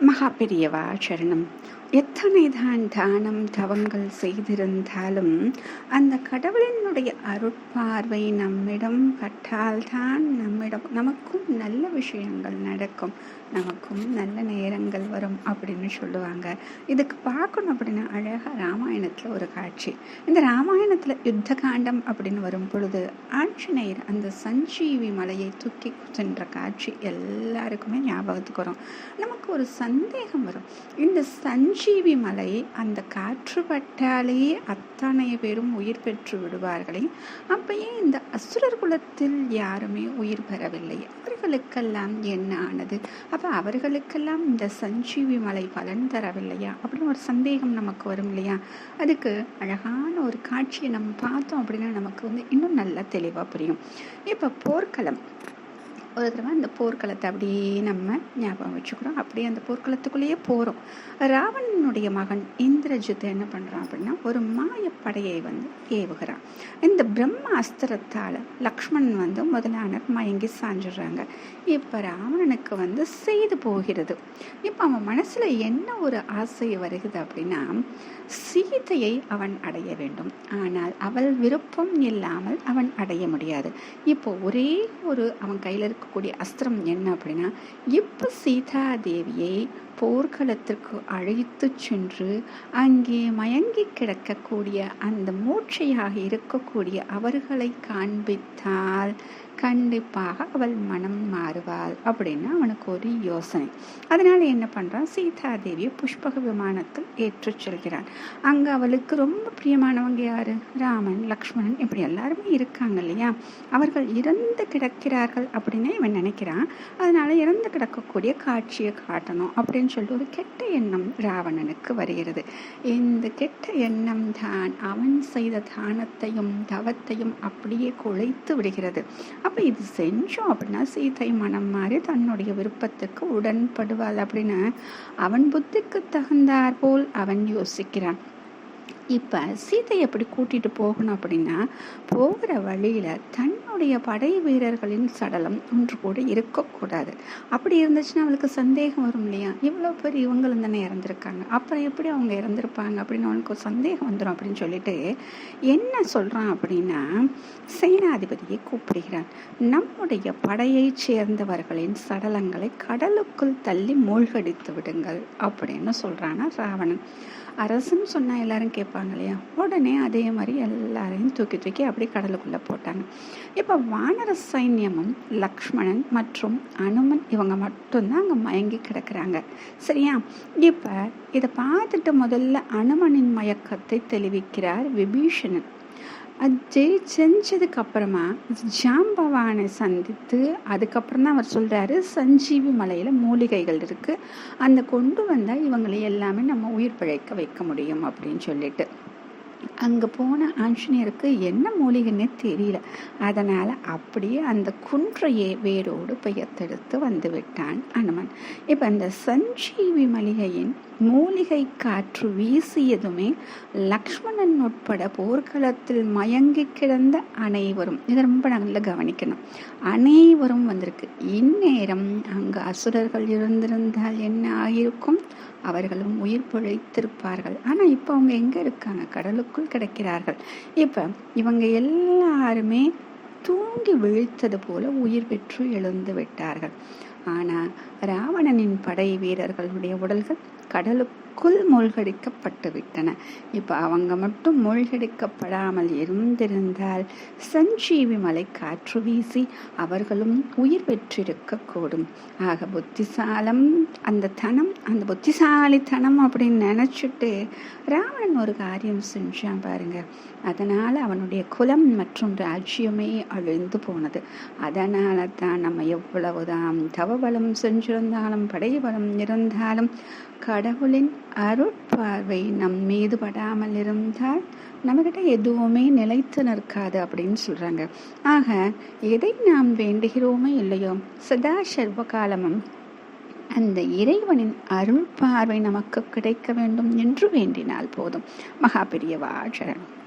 மகா பெரியவா சரணம். எத்தனை தான் தானம் தவங்கள் செய்திருந்தாலும் அந்த கடவுளினுடைய அருட்பார்வை நம்மிடம் பட்டால்தான் நம்மிடம் நமக்கும் நல்ல விஷயங்கள் நடக்கும். நமக்கும் நல்ல நேரங்கள் வரும் அப்படின்னு சொல்லுவாங்க. இதுக்கு பார்க்கணும் அப்படின்னா அழகாக ராமாயணத்தில் ஒரு காட்சி. இந்த ராமாயணத்தில் யுத்த காண்டம் அப்படின்னு வரும் பொழுது ஆஞ்சநேயர் அந்த சஞ்சீவி மலையை தூக்கி சென்ற காட்சி எல்லாருக்குமே ஞாபகத்துக்கு வரும். நமக்கு ஒரு சந்தேகம் வரும். இந்த சஞ்சீவி மலை அந்த காற்று அத்தனை பேரும் உயிர் பெற்று விடுவார்களே. அப்பயே இந்த அசுரர் குலத்தில் யாருமே உயிர் பெறவில்லை? அவர்களுக்கெல்லாம் என்ன ஆனது? அப்போ அவர்களுக்கெல்லாம் இந்த சஞ்சீவி மலை பலன் தரவில்லையா? அப்படின்னு ஒரு சந்தேகம் நமக்கு வரும் இல்லையா? அதுக்கு அழகான ஒரு காட்சியை நம்ம பார்த்தோம் அப்படின்னா நமக்கு வந்து இன்னும் நல்லா தெளிவாக புரியும். இப்போ போர்க்களம். ஒரு தடவை அந்த போர்க்களத்தை அப்படியே நம்ம ஞாபகம் வச்சுக்கிறோம். அப்படியே அந்த போர்க்களத்துக்குள்ளேயே போகிறோம் ராவணனுடைய மகன் இந்திரஜித் என்ன பண்ணுறான் அப்படின்னா ஒரு மாயப்படையை வந்து ஏவுகிறான். இந்த பிரம்ம அஸ்திரத்தால் லக்ஷ்மணன் வந்து முதலானர் மயங்கி சாஞ்சிடுறாங்க. இப்போ ராவணனுக்கு வந்து செய்து போகிறது. இப்போ அவன் மனசில் என்ன ஒரு ஆசை வருகிறது அப்படின்னா சீதையை அவன் அடைய வேண்டும். ஆனால் அவள் விருப்பம் இல்லாமல் அவன் அடைய முடியாது. இப்போ ஒரே ஒரு அவன் கையில் இருக்க இருக்கக்கூடிய அஸ்திரம் என்ன அப்படின்னா இப்போ சீதாதேவியை போர்க்களத்திற்கு அழைத்து சென்று அங்கே மயங்கி கிடக்கக்கூடிய அந்த மூச்சையாக இருக்கக்கூடிய அவர்களை காண்பித்தால் கண்டிப்பாக அவள் மனம் மாறுவாள் அப்படின்னு அவனுக்கு ஒரு யோசனை. அதனால என்ன பண்ணுறான் சீதாதேவியை புஷ்பக விமானத்தில் ஏற்று செல்கிறான். அங்கே அவளுக்கு ரொம்ப பிரியமானவங்க யாரு? ராமன் லக்ஷ்மணன் இப்படி எல்லாருமே இருக்காங்க இல்லையா? அவர்கள் இறந்து கிடக்கிறார்கள் அப்படின்னு இவன் நினைக்கிறான். அதனால இறந்து கிடக்கக்கூடிய காட்சியை காட்டணும் அப்படின்னு அப்படின்னு சொல்லிட்டு ஒரு கெட்ட எண்ணம் ராவணனுக்கு வருகிறது. இந்த கெட்ட எண்ணம் தான் அவன் செய்த தானத்தையும் தவத்தையும் அப்படியே குலைத்து விடுகிறது. அப்போ இது செஞ்சோம் அப்படின்னா சீதை மனம் மாறி தன்னுடைய விருப்பத்துக்கு உடன்படுவாள் அப்படின்னு அவன் புத்திக்கு தகுந்தார் போல் அவன் யோசிக்கிறான். இப்போ சீதை எப்படி கூட்டிகிட்டு போகணும் அப்படின்னா போகிற வழியில் தன்னுடைய படை வீரர்களின் சடலம் ஒன்று கூட இருக்கக்கூடாது அப்படி இருந்துச்சுன்னா அவளுக்கு சந்தேகம் வரும் இல்லையா? இவ்வளோ பேர் இவங்களும் தானே இறந்துருக்காங்க. அப்புறம் எப்படி அவங்க இறந்துருப்பாங்க அப்படின்னு அவனுக்கு சந்தேகம் வந்துடும் அப்படின்னு சொல்லிட்டு என்ன சொல்கிறான் அப்படின்னா சேனாதிபதியை கூப்பிடுகிறான். நம்முடைய படையைச் சேர்ந்தவர்களின் சடலங்களை கடலுக்குள் தள்ளி மூழ்கடித்து விடுங்கள் அப்படின்னு சொல்கிறானா ராவணன். அரசுன்னு சொன்னால் எல்லாரும் கேட்பாங்க இல்லையா? உடனே அதே மாதிரி எல்லாரையும் தூக்கி தூக்கி அப்படியே கடலுக்குள்ளே போட்டாங்க. இப்போ வானர சைன்யமும் லக்ஷ்மணன் மற்றும் அனுமன் இவங்க மட்டும்தான் அங்கே மயங்கி கிடக்கிறாங்க. சரியா? இப்போ இதை பார்த்துட்டு முதல்ல அனுமனின் மயக்கத்தை தெளிவிக்கிறார் விபீஷணன். அது செஞ்சதுக்கு அப்புறமா ஜாம்பவானை சந்தித்து அதுக்கப்புறம் தான் அவர் சொல்கிறாரு சஞ்சீவி மலையில் மூலிகைகள் இருக்குது அந்த கொண்டு வந்தால் இவங்களை எல்லாமே நம்ம உயிர் பிழைக்க வைக்க முடியும் அப்படின்னு சொல்லிட்டு. அங்கே போன ஆஞ்சநேயருக்கு என்ன மூலிகைன்னு தெரியல. அதனால் அப்படியே அந்த குன்றையே வேரோடு பெயர்த்தெடுத்து வந்து விட்டான் அனுமன். இப்போ அந்த சஞ்சீவி மளிகையின் மூலிகை காற்று வீசியதுமே லக்ஷ்மணன் உட்பட போர்க்களத்தில் மயங்கி கிடந்த அனைவரும் இதை ரொம்ப நல்லா கவனிக்கணும். அனைவரும் வந்திருக்கு. இந்நேரம் அங்கு அசுரர்கள் இருந்திருந்தால் என்ன ஆகியிருக்கும் அவர்களும் உயிர் பிழைத்திருப்பார்கள். ஆனால் இப்போ அவங்க எங்கே இருக்காங்க? கடலுக்குள் கிடைக்கிறார்கள். இப்போ இவங்க எல்லாருமே தூங்கி விழித்தது போல உயிர் பெற்று எழுந்து விட்டார்கள். ஆனால் ராவணனின் படை வீரர்களுடைய உடல்கள் கடலுக்குள் மூழ்கடிக்கப்பட்டு விட்டன இப்போ அவங்க மட்டும் மூழ்கடிக்கப்படாமல் இருந்திருந்தால் சஞ்சீவி மலை காற்று வீசி அவர்களும் உயிர் பெற்றிருக்கக்கூடும். ஆக புத்திசாலம் அந்த தனம் அந்த புத்திசாலித்தனம் அப்படின்னு நினச்சிட்டு ராவணன் ஒரு காரியம் செஞ்சான் பாருங்க. அதனால் அவனுடைய குலம் மற்றும் ராஜ்யமே அழிந்து போனது. அதனால தான் நம்ம எவ்வளவுதான் தவபலம் செஞ்சிருந்தாலும் படைபலம் இருந்தாலும் கடவுளின் அருட்பார்வை நம் மீது படாமல் இருந்தால் நம்மகிட்ட எதுவுமே நிலைத்து நிற்காது அப்படின்னு சொல்கிறாங்க ஆக எதை நாம் வேண்டுகிறோமோ இல்லையோ சதா சர்வ காலமும் அந்த இறைவனின் அருள் பார்வை நமக்கு கிடைக்க வேண்டும் என்று வேண்டினால் போதும். மகா பெரியவா சரணம்.